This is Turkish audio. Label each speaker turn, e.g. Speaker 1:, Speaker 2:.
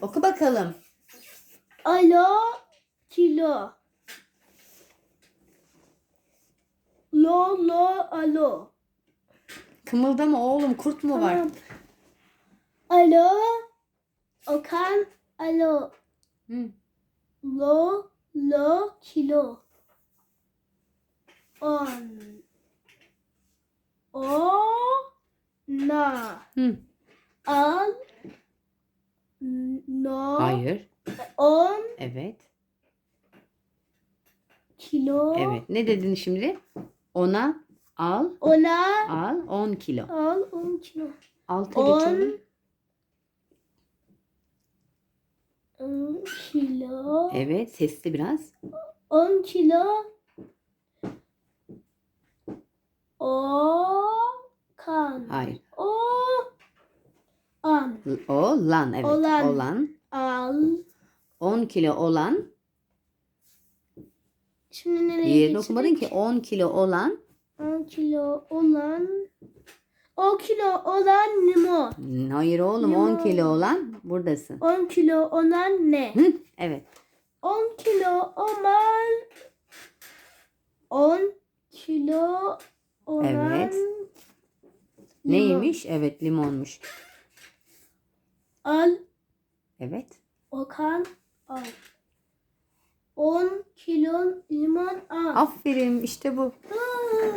Speaker 1: Oku bakalım.
Speaker 2: Alo kilo. Lo lo alo.
Speaker 1: Kımıldama oğlum kurt mu var?
Speaker 2: Tamam. Alo Okan alo.
Speaker 1: Hı.
Speaker 2: Lo lo kilo. On. O na.
Speaker 1: Hı.
Speaker 2: Al. No.
Speaker 1: Hayır.
Speaker 2: On
Speaker 1: Evet.
Speaker 2: kilo.
Speaker 1: Evet. Ne dedin şimdi? Ona al.
Speaker 2: Ona
Speaker 1: Al 10 kilo.
Speaker 2: al 10 kilo.
Speaker 1: 6
Speaker 2: On.
Speaker 1: geçelim.
Speaker 2: 10 kilo.
Speaker 1: Evet. Sesli biraz.
Speaker 2: 10 kilo. O kan.
Speaker 1: Hayır.
Speaker 2: O an.
Speaker 1: O lan. Evet.
Speaker 2: Olan.
Speaker 1: Olan.
Speaker 2: Al.
Speaker 1: 10 kilo olan.
Speaker 2: Şimdi nereye geçelim?
Speaker 1: okumadın ki 10 kilo olan.
Speaker 2: 10 kilo olan. O kilo olan limon.
Speaker 1: Hayır oğlum 10
Speaker 2: Limon.
Speaker 1: kilo olan buradasın.
Speaker 2: 10 kilo olan ne?
Speaker 1: Hı? Evet.
Speaker 2: 10 kilo olan 10 kilo olan
Speaker 1: Evet.
Speaker 2: limon.
Speaker 1: Neymiş? Evet limonmuş.
Speaker 2: Al
Speaker 1: Evet.
Speaker 2: Okan al. 10 kilo limon al.
Speaker 1: Aferin işte bu.